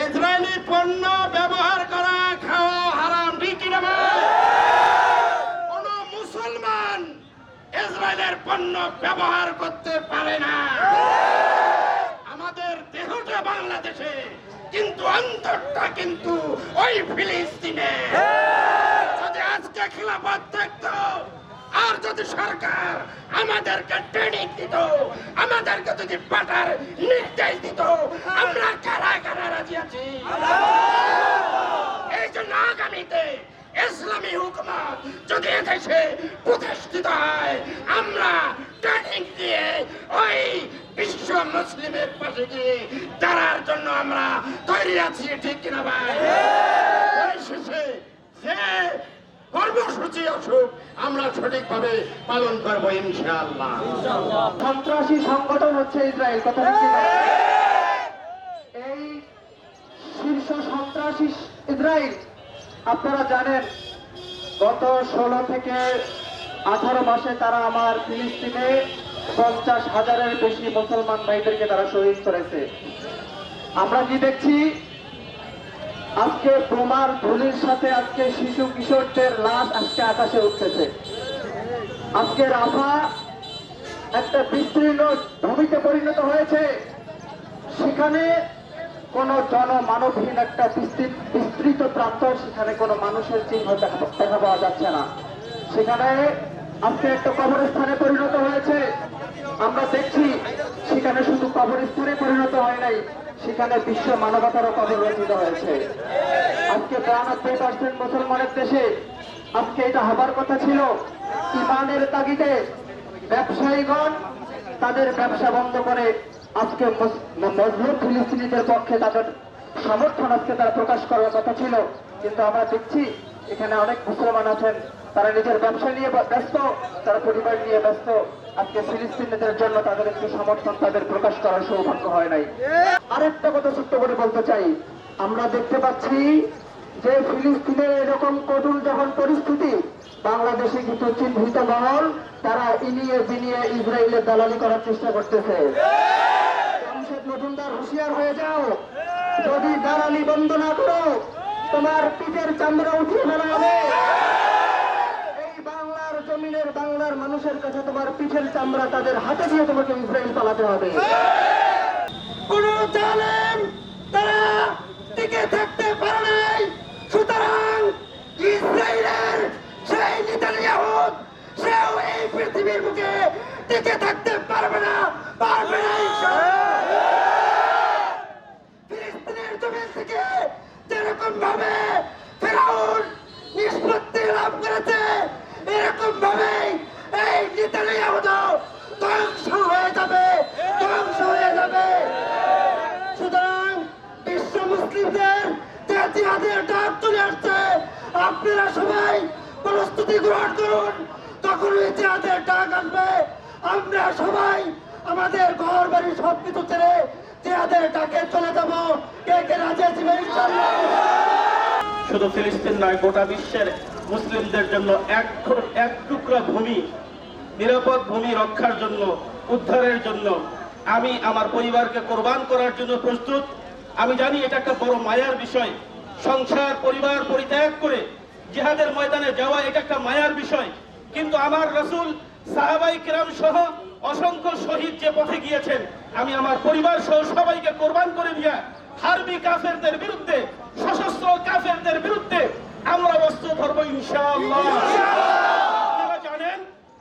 Israeli পণ্য ব্যবহার করা, খাওয়া হারাম, ঠিক কিনা? কোন মুসলমান ইসরায়েলের পণ্য ব্যবহার করতে পারে না আমাদের দেহটা বাংলাদেশে, কিন্তু অন্তরটা কিন্তু ওই ফিলিস্তিনে যদি আজকে খিলাফত থাকতো আর যদি সরকার আমাদেরকে ট্রেনিং দিত, আমাদেরকে যদি পাঠার নির্দেশ দিত, আমরা রাজি আছি। এই জন্য আগামীতে ইসলামী হুকুমত যদি এদেশে প্রতিষ্ঠিত হয় আমরা ট্রেনিং দিয়ে ওই বিশ্ব মুসলিমের পাশে গিয়ে দাঁড়ার জন্য আমরা তৈরি আছি ঠিক কিনা ভাই? পরিশেষে যে কর্মসূচি আসুক আমরা সঠিকভাবে পালন করব ইনশাআল্লাহ। সন্ত্রাসী সংগঠন হচ্ছে ইসরায়েল কথা হচ্ছে না? এই শীর্ষ সন্ত্রাসী ইসরায়েল আপনারা জানেন, গত ষোলো থেকে আঠারো মাসে তারা আমার ফিলিস্তিনে পঞ্চাশ হাজারের বেশি মুসলমান ভাইদেরকে তারা শহীদ করেছে। আমরা কি দেখছি? আজকে বোমার ধুলির সাথে আজকে শিশু কিশোরদের লাশ আজকে আকাশে উঠতেছে। আজকে রাফা একটা বিস্তীর্ণ ভূমিতে পরিণত হয়েছে। সেখানে কোন জনমানবহীন একটা বিস্তৃত বিস্তৃত প্রান্ত সেখানে কোনো মানুষের চিহ্ন দেখা পাওয়া যাচ্ছে না। সেখানে আজকে একটা কবরস্থানে পরিণত হয়েছে। আমরা দেখছি সেখানে শুধু কবরস্থানে পরিণত হয় নাই, সেখানে বিশ্ব মানবতারও কবর রচিত হয়েছে। আজকে বিরানব্বই পার্সেন্ট মুসলমানের দেশে আজকে এটা হবার কথা ছিল ইমানের তাগিদে ব্যবসায়ীগণ তাদের ব্যবসা বন্ধ করে আজকে মজলুম ফিলিস্তিনিদের পক্ষে তাদের সমর্থন আজকে তারা প্রকাশ করার কথা ছিল, কিন্তু আমরা দেখছি এখানে অনেক মুসলমান আছেন। তারা নিজের ব্যবসা নিয়ে ব্যস্ত তারা পরিবার নিয়ে ব্যস্ত। আজকে ফিলিস্তিনিদের জন্য তাদের একটু সমর্থন তাদের প্রকাশ করার সৌভাগ্য হয় নাই। আরেকটা কথা ছোট্ট করে বলতে চাই, আমরা দেখতে পাচ্ছি যে ফিলিস্তিনের এরকম কঠোর যখন পরিস্থিতি, বাংলাদেশে কিছু চিহ্নিত মহল, তারা ইনিয়ে বিনিয়ে ইসরায়েলের দালালি করার চেষ্টা করতেছে। মজুমদার হুঁশিয়ার হয়ে যাও। যদি দালালি বন্ধ না করো, তোমার পিঠের চামড়া উঠিয়ে ফেলা হবে। এই বাংলার জমিনের বাংলার মানুষের কাছে তোমার পিঠের চামড়া তাদের হাতে দিয়ে তোমাকে ইসরায়েল পালাতে হবে। তারা থাকতে নাই। সুতরাং পৃথিবীর থাকতে পারবে না পারবে না ইনশাআল্লাহ। ফিলিস্তিনের জমি থেকে যেরকম ভাবে ফেরাউন নিষ্পত্তি লাভ করেছে। এরকম ভাবে এই নেতানিয়াহুদ ধ্বংস হয়ে যাবে, ধ্বংস হয়ে যাবে। সুতরাং বিশ্ব মুসলিমদের যে ডাক চলে আসছে, আপনারা সবাই প্রস্তুতি গ্রহণ করুন। তখন ওই জিহাদের ডাক আসবে। আমরা সবাই আমাদের ঘর বাড়ি সব কিছু ছেড়ে শুধু ফিলিস্তিন নয়, গোটা বিশ্বের মুসলিমদের জন্য এক এক টুকরা ভূমি, নিরাপদ ভূমি রক্ষার জন্য, উদ্ধারের জন্য আমি আমার পরিবারকে কোরবান করার জন্য প্রস্তুত। আমি জানি এটা একটা বড় মায়ার বিষয়। সংসার, পরিবার পরিত্যাগ করে জিহাদের ময়দানে যাওয়া এটা একটা মায়ার বিষয়। কিন্তু আমার রসুল, সাহাবাই কিরাম সহ অসংখ্য শহীদ যে পথে গিয়েছেন, আমি আমার পরিবার সহ সবাইকে কোরবান করে দিয়া হারবি কাফেরদের বিরুদ্ধে, সশস্ত্র কাফেরদের বিরুদ্ধে আমরা অস্ত্র ধরবো ইনশাআল্লাহ। আপনারা জানেন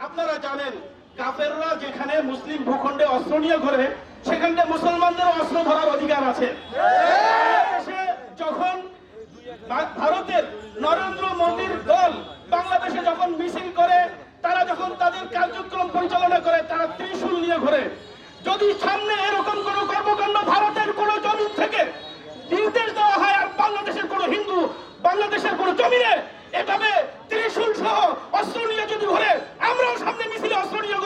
আপনারা জানেন, কাফেররা যেখানে মুসলিম ভূখণ্ডে অস্ত্র নিয়ে ঘরে সেখানে মুসলমানদের অস্ত্র ধরার অধিকার আছে। যখন ভারতের নরেন্দ্র মোদীর দল বাংলাদেশে যখন মিছিল করে তারা যখন তাদের কার্যক্রম পরিচালনা করে তারা ত্রিশূল নিয়ে ঘোরে। যদি সামনে এরকম কোন কর্মকাণ্ড ভারতের কোন জমি থেকে নির্দেশ দেওয়া হয় আর বাংলাদেশের কোন হিন্দু বাংলাদেশের কোন জমিনে এভাবে ত্রিশূল সহ অস্ত্র নিয়ে যদি ঘোরে আমরাও সামনে মিছিলে অস্ত্র নিয়ে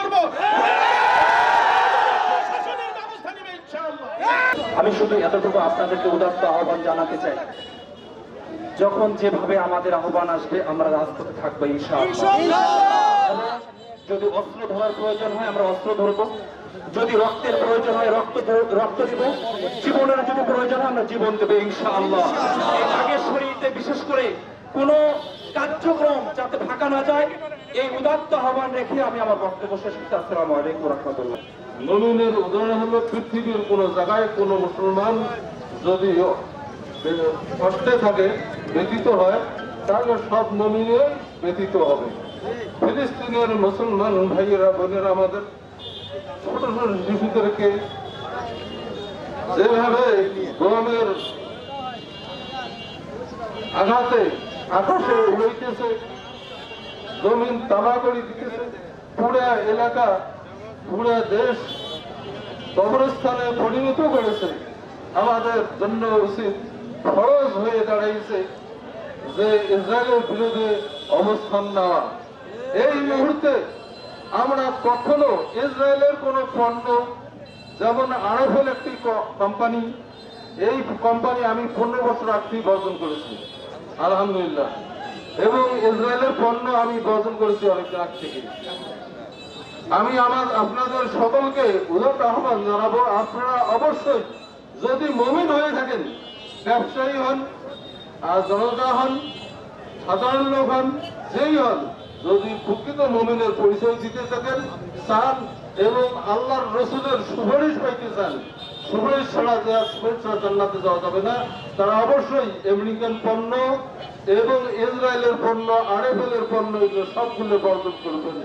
ইনশাআল্লাহ। আমি শুধু এতটুকু আপনাদেরকে উদাত্ত আহ্বান জানাতে চাই যখন যেভাবে আমাদের আহ্বান আসবে আমরা রাজপথে থাকব ইনশাআল্লাহ। যদি অস্ত্র ধরার প্রয়োজন হয়, আমরা অস্ত্র ধরব। যদি রক্তের প্রয়োজন হয়, রক্ত রক্ত দিব। জীবনের যদি প্রয়োজন হয়, আমরা জীবন দেবো, ইনশাআল্লাহ। শরীরতে বিশেষ করে কোনো কার্যক্রম যাতে ফাঁকা না যায়, এই উদাত্ত আহ্বান রেখে আমি আমার বক্তব্য শেষ করছি। আসসালামু আলাইকুম রহমতুল্লাহ। মমিনের উদাহরণ হলো পৃথিবীর কোন জায়গায় কোন মুসলমান যদি কষ্টে থাকে, ব্যতীত হয়, তাহলে সব মমিনে ব্যতীত হবে। ফিলিস্তিনের মুসলমান ভাইয়েরা, বোনেরা আমাদের ছোট ছোট শিশুদেরকে যেভাবে গরমের আঘাতে আকাশে উড়াইতেছে, জমিন তামা করে দিতেছে, পুরা এলাকা, পুরা দেশ কবরস্থানে পরিণত করেছে। আমাদের জন্য উচিত খরচ হয়ে দাঁড়াইছে যে ইসরায়েলের বিরুদ্ধে অবস্থান নেওয়া। এই মুহূর্তে আমরা কখনো ইসরায়েলের কোনো পণ্য, যেমন আরফেল একটি কোম্পানি এই কোম্পানি আমি পনেরো বছর আগেই বর্জন করেছি, আলহামদুলিল্লাহ। এবং ইসরায়েলের পণ্য আমি বর্জন করেছি অনেক আগ থেকে। আমি আমার আপনাদের সকলকে উদার আহ্বান জানাব, আপনারা অবশ্যই যদি মমিন হয়ে থাকেন, ব্যবসায়ী হন, আর জনতা হন, সাধারণ লোক হন, যেই হন যদি প্রকৃত মমিনের পরিচয় দিতে থাকেন চান এবং আল্লাহর রসুলের সুপারিশ পাইতে চান, সুপারিশ ছাড়া দেওয়া ছাড়া জান্নাতে যাওয়া যাবে না, তারা অবশ্যই আমেরিকান পণ্য এবং ইসরায়েলের পণ্য আরেবেলের পণ্য, এগুলো সবগুলো বর্জন করবেন।